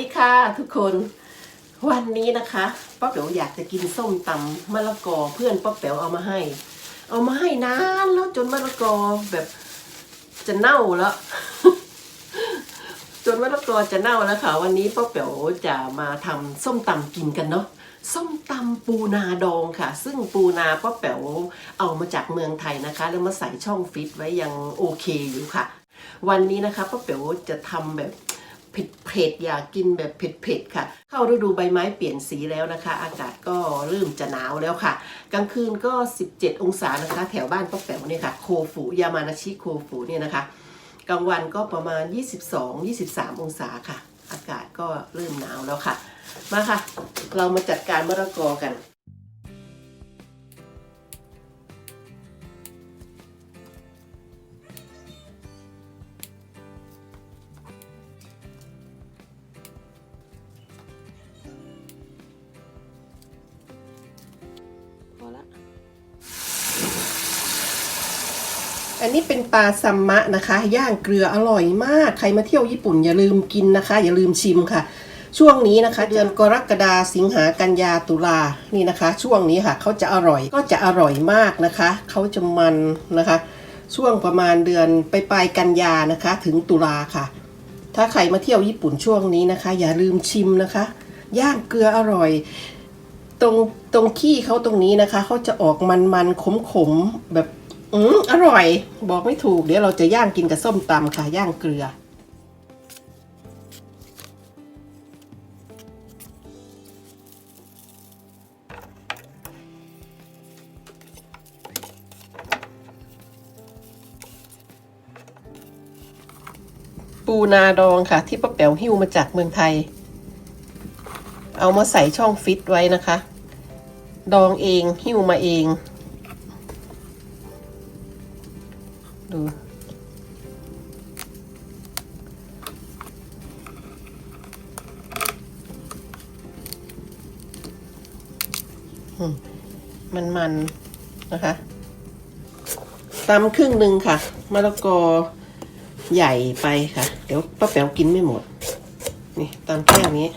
ดีค่ะทุกคนวันนี้นะคะป้าเป๋วอยากจะกินส้มตำมะละกอเพื่อนป้าเป๋วเอามาให้ เอามาให้นานแล้วจนมะละกอแบบจะเน่าแล้ว จนมะละกอจะเน่าแล้วค่ะ วันนี้ป้าเป๋วจะมาทำส้มตำกินกันเนาะส้มตำปูนาดองค่ะ ซึ่งปูนาป้าเป๋วเอามาจากเมืองไทยนะคะ แล้วมาใส่ช่องฟิตไว้ยังโอเคอยู่ค่ะ วันนี้นะคะป้าเป๋วจะทำแบบ เผ็ดเผ็ดอยากกินแบบเผ็ดเผ็ดค่ะ เข้าฤดูใบไม้เปลี่ยนสีแล้วนะคะ อากาศก็เริ่มจะหนาวแล้วค่ะ กลางคืนก็ 17 องศานะคะ แถวบ้านป้าแป๋วเนี่ยค่ะ โคฟูยามานาชิโคฟูเนี่ยนะคะ กลางวันก็ประมาณ 22-23 องศาค่ะ อากาศก็เริ่มหนาวแล้วค่ะ มาค่ะ เรามาจัดการมะละกอกัน อันนี้เป็นปลาซัมมะนะคะ ย่างเกลืออร่อยมาก ใครมาเที่ยวญี่ปุ่นอย่าลืมกินนะคะ อย่าลืมชิมค่ะ ช่วงนี้นะคะ เดือนกรกฎาสิงหากันยาตุลานี่นะคะ ช่วงนี้ค่ะเขาจะอร่อยก็จะอร่อยมากนะคะเขาจะมันนะคะ ช่วงประมาณเดือนไปปลายกันยานะคะ ถึงตุลาค่ะ ถ้าใครมาเที่ยวญี่ปุ่นช่วงนี้นะคะ อย่าลืมชิมนะคะ ย่างเกลืออร่อย ตรงตรงขี้เขาตรงนี้นะคะเขาจะออกมันมันขมขมๆแบบ อืมอร่อย บอกไม่ถูก เดี๋ยวเราจะย่างกินกับส้มตำค่ะ ย่างเกลือ ปูนาดองค่ะ ที่ป้าแป๋วหิ้วมาจากเมืองไทย เอามาใส่ช่องฟิตไว้นะคะ ดองเองหิ้วมาเอง ดูอืมมันมันนะคะตำครึ่งหนึ่งค่ะมะละกอใหญ่ไปค่ะ เดี๋ยวป้าแป๋วกินไม่หมด นี่ตำแค่นี้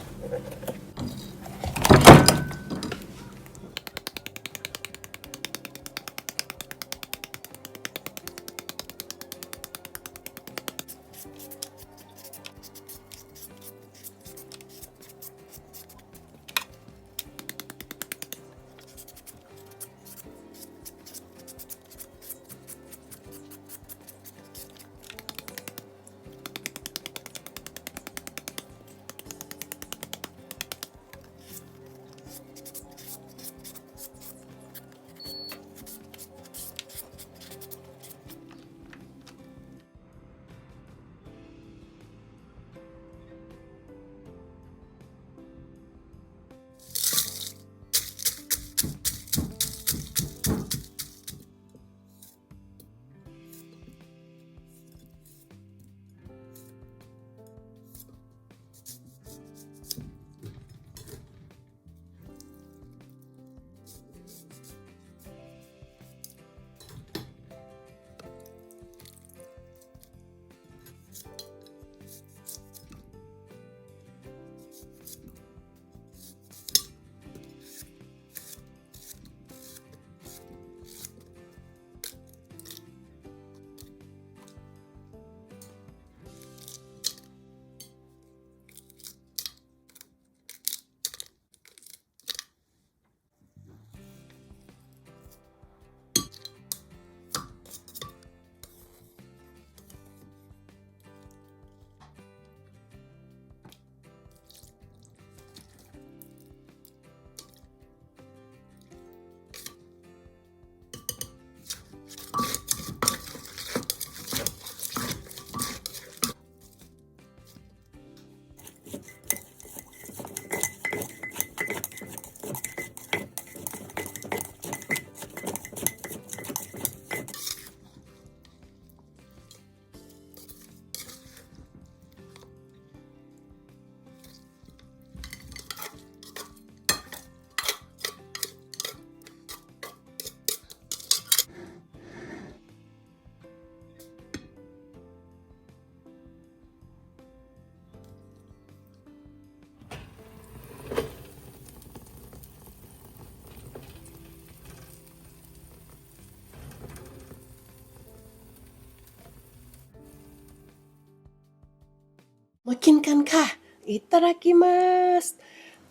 มากินกันค่ะ อิตาดากิมัส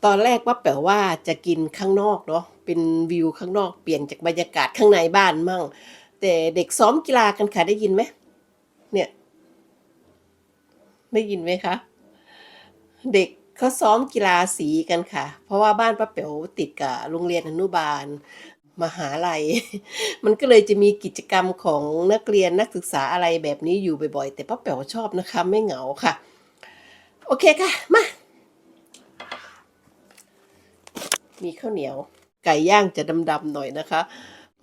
ตอนแรกว่าแปลว่าจะกินข้างนอกเนาะเป็นวิวข้างนอกเปลี่ยนจากบรรยากาศข้างในบ้านมั่ง แต่เด็กซ้อมกีฬากันค่ะได้ยินไหมเนี่ย ได้ยินไหมคะเด็กเขาซ้อมกีฬาสีกันค่ะ เพราะว่าบ้านป้าเป๋วติดกับโรงเรียนอนุบาล มหาลัย มันก็เลยจะมีกิจกรรมของนักเรียนนักศึกษาอะไรแบบนี้อยู่บ่อยๆ แต่ป้าแป๋วชอบนะคะ ไม่เหงาค่ะ โอเคค่ะ มา มีข้าวเหนียว ไก่ย่างจะดำๆหน่อยนะคะ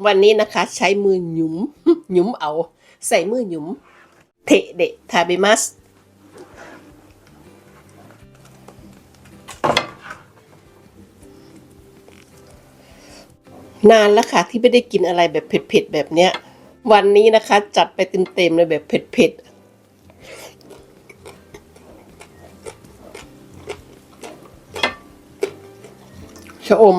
วันนี้นะคะ ใช้มือหยุม หยุมเอา ใส่มือหยุม เทเดะทาเบมัสนานแล้วค่ะที่ไม่ได้กินอะไรแบบเผ็ดๆแบบเนี้ย วันนี้นะคะ จัดไปเต็มๆเลยแบบเผ็ดๆ ชะอม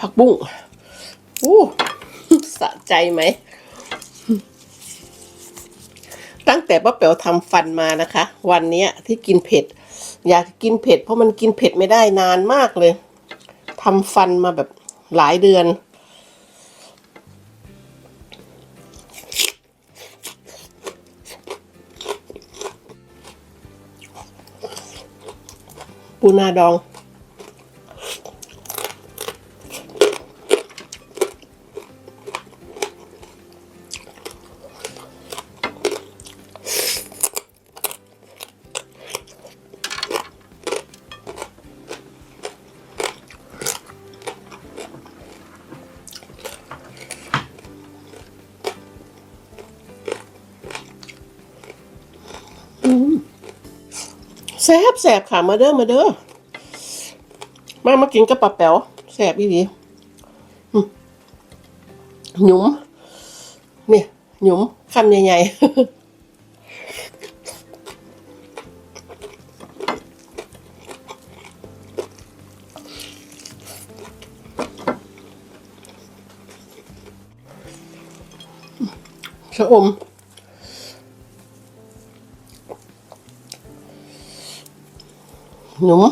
ผักบุ้งอู้สะใจไหม ตั้งแต่ป้าเป๋วทำฟันมานะคะ วันนี้ที่กินเผ็ด อยากกินเผ็ด เพราะมันกินเผ็ดไม่ได้นานมากเลยทำฟันมาแบบหลายเดือน ปูนาดอง บแซบค่ะ มาเด้อมาเด้อมามากินกับปลาแป๋วแซบอีดีหยุมเนี่ยหยุมคำใหญ่ๆชะอม หนุ่ม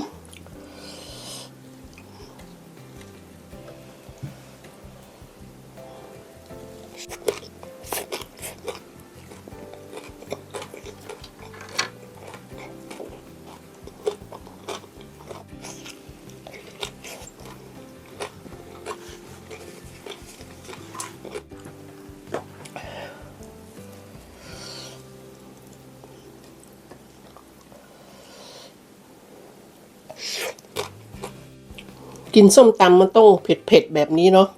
กินส้มตำมันต้องเผ็ดๆแบบนี้เนาะ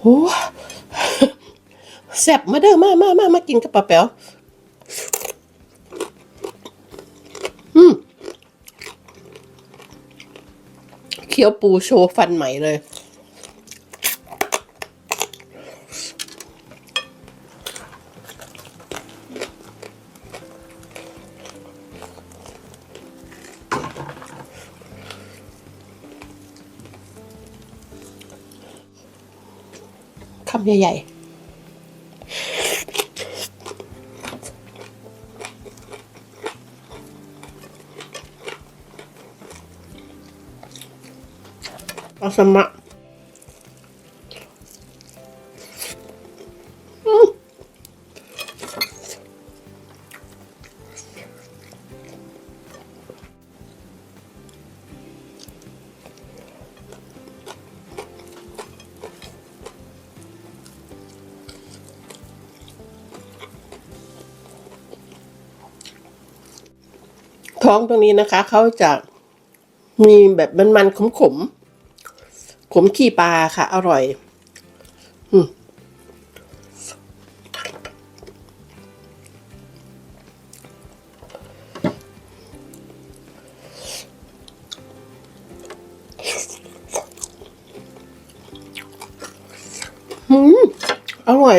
โอ้ ซ่บมาเด้อมามามามากินกับปลาแป๋วอืมเคี้ยวปูโชว์ฟันใหม่เลยคำใหญ่ๆ อาสมะท้องตรงนี้นะคะ เขาจะมีแบบมันๆขมๆ ขมขี้ปลาค่ะ อร่อยอืมอืมอร่อย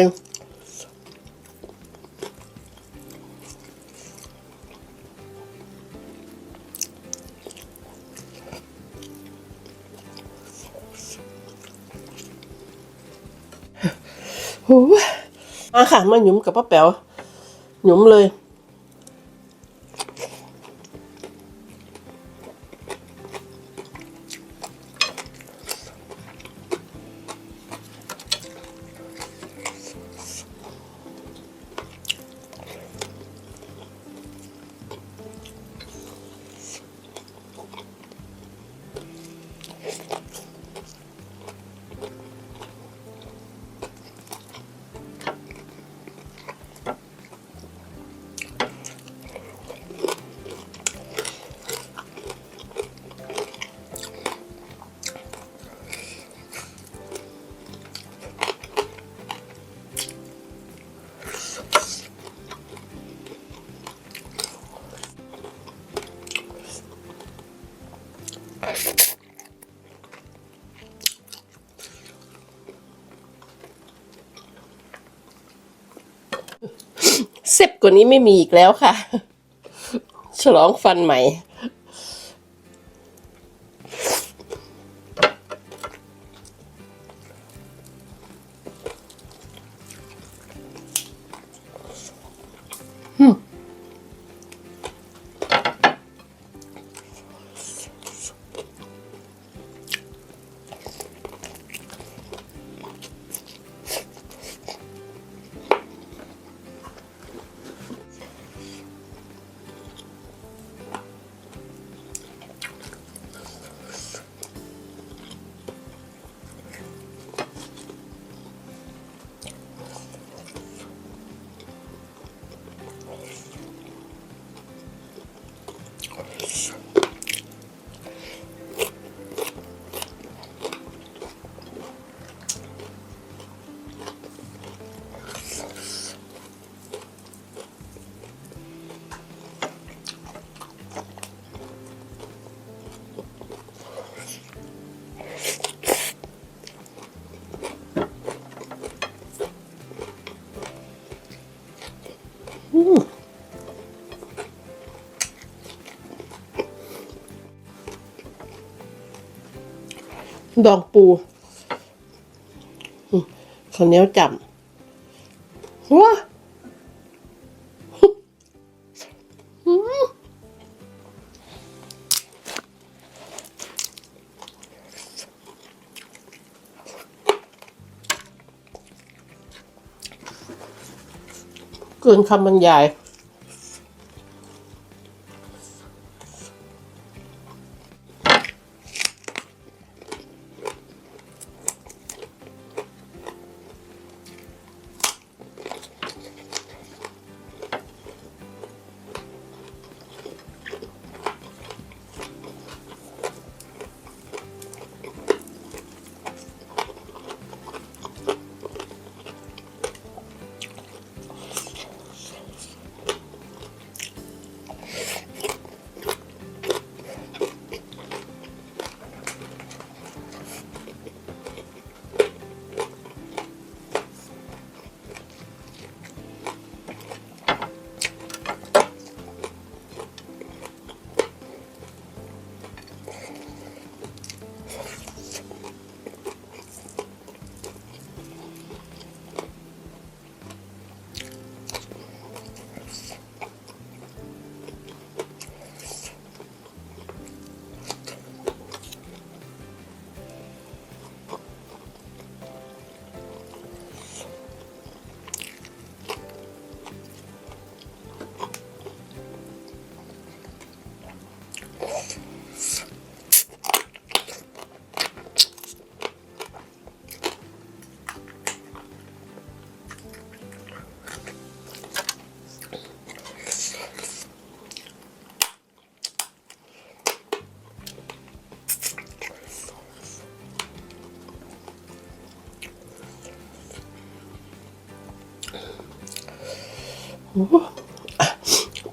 มาค่ะมาหยุมกับป้าแป๋วหยุมเลย เซ็บกว่านี้ไม่มีอีกแล้วค่ะ ฉลองฟันใหม่ ดองปูข้าวเหนียวจำว้าอืมเกินคำบรรยาย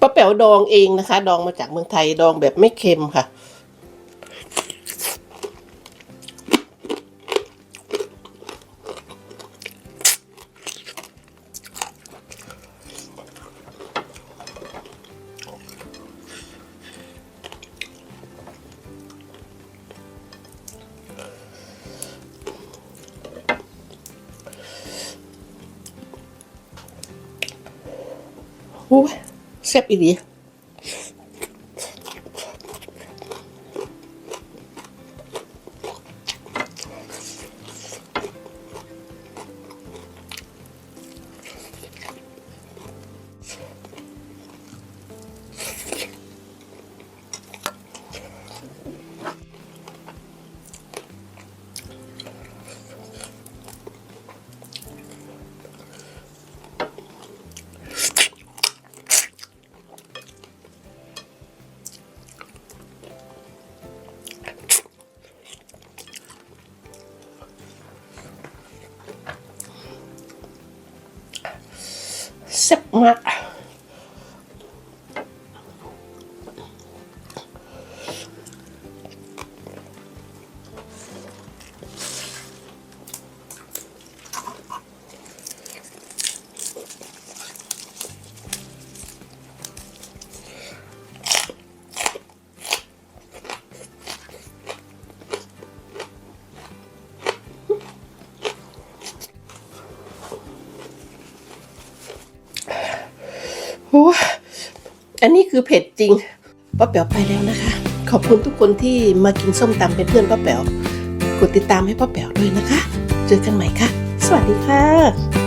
ป้าแป๋วดองเองนะคะ ดองมาจากเมืองไทยดองแบบไม่เค็มค่ะ อ้ยแซ่บอีดี ซ่บม อันนี้คือเผ็ดจริงป้าแป๋วไปแล้วนะคะ ขอบคุณทุกคนที่มากินส้มตำเป็นเพื่อนป้าแป๋วกดติดตามให้ป้าแป๋วด้วยนะคะ เจอกันใหม่ค่ะ สวัสดีค่ะ